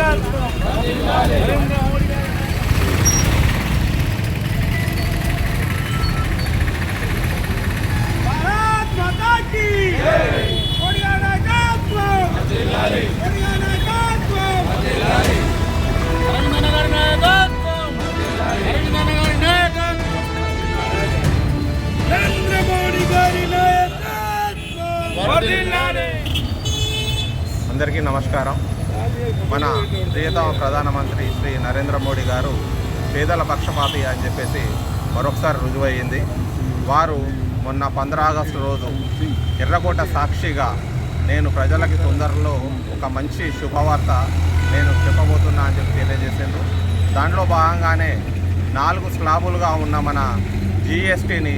గారి నాయకత్వం నరేంద్ర మోడీ గారి భారత్ మాతా కీ మోడీ గారి నాయకత్వం మోడీ గారి నాయకత్వం తెలంగాణ గారి నాయకత్వం తెలంగాణ గారి నాయకత్వం నరేంద్ర మోడీ గారి నాయకత్వం వర్ధిల్లాలి అందరికీ నమస్కారం. మన ప్రియతమ ప్రధానమంత్రి శ్రీ నరేంద్ర మోడీ గారు పేదల పక్షపాతి అని చెప్పేసి మరొకసారి రుజువయ్యింది. వారు మొన్న పంద్ర ఆగస్టు రోజు ఎర్రకోట సాక్షిగా నేను ప్రజలకి తొందరలో ఒక మంచి శుభవార్త నేను చెప్పబోతున్నా అని చెప్పి తెలియజేసిండ్రు. దాంట్లో భాగంగానే నాలుగు స్లాబులుగా ఉన్న మన జిఎస్టీని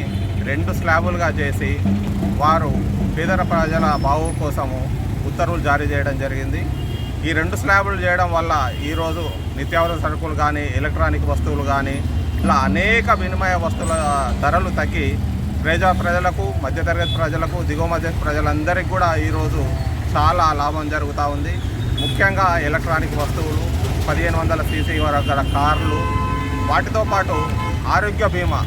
రెండు స్లాబులుగా చేసి వారు పేదల ప్రజల బాగు కోసము ఉత్తర్వులు జారీ చేయడం జరిగింది. ఈ రెండు స్లాబులు చేయడం వల్ల ఈరోజు నిత్యావసర సరుకులు కానీ ఎలక్ట్రానిక్ వస్తువులు కానీ ఇట్లా అనేక వినిమయ వస్తువుల ధరలు తగ్గి ప్రజా ప్రజలకు మధ్యతరగతి ప్రజలకు దిగువ మధ్యతరగతి ప్రజలందరికీ కూడా ఈరోజు చాలా లాభం జరుగుతూ ఉంది. ముఖ్యంగా ఎలక్ట్రానిక్ వస్తువులు పదిహేను వందల సీసీ వరకు కార్లు వాటితో పాటు ఆరోగ్య బీమా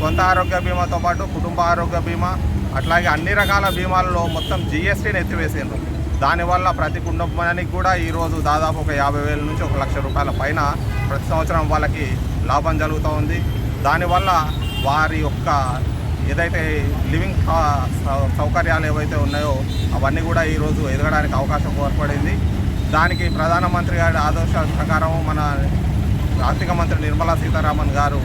సొంత ఆరోగ్య బీమాతో పాటు కుటుంబ ఆరోగ్య బీమా అట్లాగే అన్ని రకాల బీమాలలో మొత్తం జిఎస్టీని ఎత్తివేసిండ్రు. దానివల్ల ప్రతి కుటుంబానికి కూడా ఈరోజు దాదాపు ఒక యాభై వేల నుంచి ఒక లక్ష రూపాయల పైన ప్రతి సంవత్సరం వాళ్ళకి లాభం జరుగుతూ ఉంది. దానివల్ల వారి యొక్క ఏదైతే లివింగ్ సౌ- సౌకర్యాలు ఏవైతే ఉన్నాయో అవన్నీ కూడా ఈరోజు ఎదగడానికి అవకాశం ఏర్పడింది. దానికి ప్రధానమంత్రి గారి ఆదర్శాల ప్రకారం మన ఆర్థిక మంత్రి నిర్మలా సీతారామన్ గారు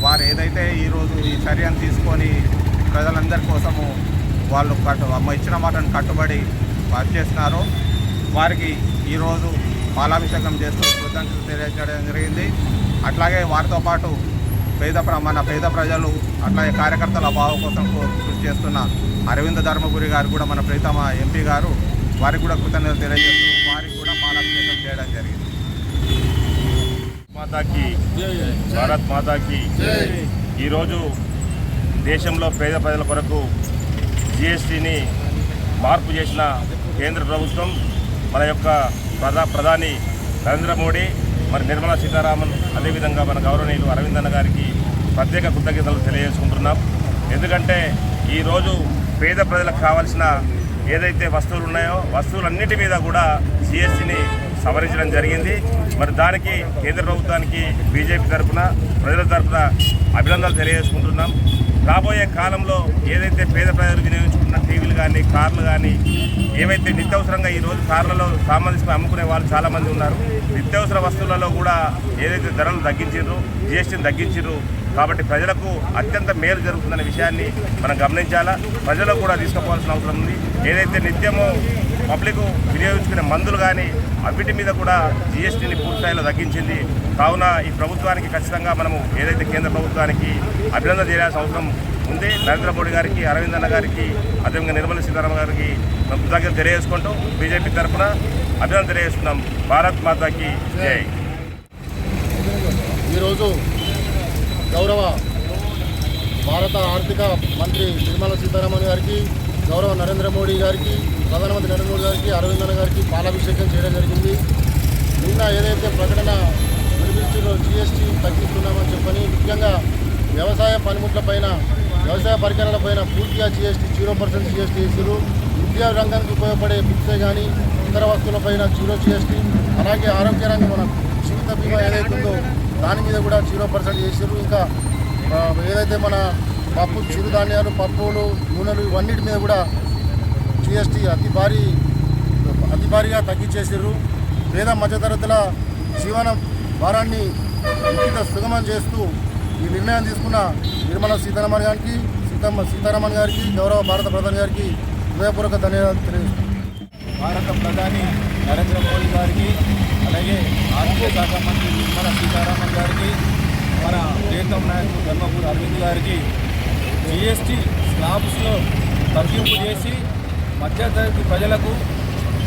వారు ఏదైతే ఈరోజు ఈ చర్యను తీసుకొని ప్రజలందరి కోసము వాళ్ళు కట్టు ఇచ్చిన మాటను కట్టుబడి వర్క్ చేస్తున్నారో. వారికి ఈరోజు పాలాభిషేకం చేస్తూ కృతజ్ఞతలు తెలియజేయడం జరిగింది. అట్లాగే వారితో పాటు పేద ప్ర మన పేద ప్రజలు అట్లాగే కార్యకర్తల బావు కోసం కృషి చేస్తున్న అరవింద ధర్మపురి గారు కూడా మన ప్రీతమ ఎంపీ గారు వారికి కూడా కృతజ్ఞతలు తెలియజేస్తూ వారికి కూడా పాలాభిషేకం చేయడం జరిగింది. మాతాకి భారత్ మాతాకి ఈరోజు దేశంలో పేద ప్రజల కొరకు జిఎస్టీని మార్పు చేసిన కేంద్ర ప్రభుత్వం మన యొక్క ప్రధా ప్రధాని నరేంద్ర మోడీ మరి నిర్మలా సీతారామన్ అదేవిధంగా మన గౌరవనీయులు అరవింద్ అన్న గారికి ప్రత్యేక కృతజ్ఞతలు తెలియజేసుకుంటున్నాం. ఎందుకంటే ఈరోజు పేద ప్రజలకు కావాల్సిన ఏదైతే వస్తువులు ఉన్నాయో వస్తువులన్నిటి మీద కూడా జిఎస్టీని సవరించడం జరిగింది. మరి దానికి కేంద్ర ప్రభుత్వానికి బీజేపీ తరఫున ప్రజల తరఫున అభినందనలు తెలియజేసుకుంటున్నాం. రాబోయే కాలంలో ఏదైతే పేద ప్రజలు వినియోగించుకున్న టీవీలు కానీ కార్లు కానీ ఏవైతే నిత్యవసరంగా ఈ రోజు కార్లలో సంబంధించిన అమ్ముకునే వాళ్ళు చాలామంది ఉన్నారు. నిత్యవసర వస్తువులలో కూడా ఏదైతే ధరలు తగ్గించారు జిఎస్టీని తగ్గించారు కాబట్టి ప్రజలకు అత్యంత మేలు జరుగుతుందనే విషయాన్ని మనం గమనించాలా? ప్రజలకు కూడా తీసుకోవాల్సిన అవసరం ఉంది. ఏదైతే నిత్యము పబ్లిక్ వినియోగించుకునే మందులు కానీ అవిటి మీద కూడా జిఎస్టీని పూర్తిస్థాయిలో తగ్గించింది. కావున ఈ ప్రభుత్వానికి ఖచ్చితంగా మనము ఏదైతే కేంద్ర ప్రభుత్వానికి అభినందన చేయాల్సిన అవసరం ఉంది నరేంద్ర మోడీ గారికి అరవింద్ అన్న గారికి అదేవిధంగా నిర్మల సీతారామన్ గారికి మనం కృతజ్ఞతలు తెలియజేసుకుంటూ బీజేపీ తరఫున అభినందన తెలియజేస్తున్నాం. భారత్ మాతాకి జై. ఈరోజు గౌరవ భారత ఆర్థిక మంత్రి నిర్మలా సీతారామన్ గారికి గౌరవ నరేంద్ర మోడీ గారికి ప్రధానమంత్రి నరేంద్ర మోడీ గారికి అరవిందన్ గారికి పాలాభిషేకం చేయడం జరిగింది. నిన్న ఏదైతే ప్రకటన వినిపించారో జిఎస్టీ తగ్గిస్తున్నామని చెప్పని ముఖ్యంగా వ్యవసాయ పనిముట్ల పైన వ్యవసాయ పరికరాల పైన పూర్తిగా జిఎస్టీ జీరో పర్సెంట్ జిఎస్టీ వేసారు విద్యా రంగానికి ఉపయోగపడే బుక్సే కానీ ఇతర వస్తువులపైన జీరో జిఎస్టీ అలాగే ఆరోగ్య రంగం మన జీవిత బీమా ఏదైతే ఉందో దాని మీద కూడా జీరో పర్సెంట్ చేసారు ఇంకా ఏదైతే మన పప్పు చిరుధాన్యాలు పప్పులు నూనెలు ఇవన్నిటి మీద కూడా జిఎస్టీ అతి భారీ అతి భారీగా తగ్గించేసారు పేద మధ్యతరగతుల జీవన భారాన్ని సుగమం చేస్తూ ఈ నిర్ణయం తీసుకున్న నిర్మలా సీతారామన్ గారికి సీతమ్మ సీతారామన్ గారికి గౌరవ భారత ప్రధాని గారికి హృదయపూర్వక ధన్యవాదాలు తెలియజేస్తున్నాను. భారత ప్రధాని నరేంద్ర మోడీ గారికి అలాగే ఆర్థిక శాఖ మంత్రి నిర్మలా సీతారామన్ గారికి మన ప్రియతమ నాయకుడు ధర్మపూర్ అరవింద్ గారికి జిఎస్టీ స్లాబ్స్లో తగ్గింపు చేసి మధ్యతరగతి ప్రజలకు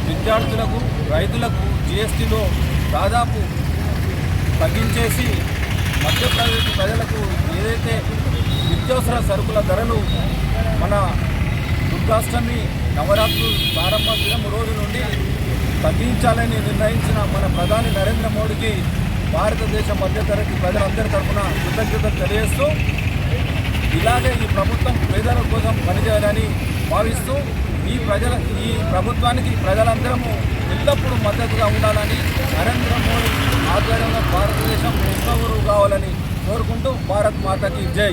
విద్యార్థులకు రైతులకు జిఎస్టీలో దాదాపు తగ్గించేసి మధ్యతరగతి ప్రజలకు ఏదైతే నిత్యావసర సరుకుల ధరలు మన దుర్గాష్టమి నవరాత్రులు ప్రారంభ దినం రోజు నుండి తగ్గించాలని నిర్ణయించిన మన ప్రధాని నరేంద్ర మోడీకి భారతదేశ మధ్యతరగతి ప్రజలందరి తరఫున కృతజ్ఞతలు తెలియజేస్తూ ఇలాగే ఈ ప్రభుత్వం పేదల కోసం పనిచేయాలని భావిస్తూ ఈ ప్రజల ఈ ప్రభుత్వానికి ప్రజలందరము ఎల్లప్పుడూ మద్దతుగా ఉండాలని నరేంద్ర మోడీ ఆధ్వర్యంలో భారతదేశం విశ్వగురువు కావాలని కోరుకుంటూ భారత్ మాతకి జై.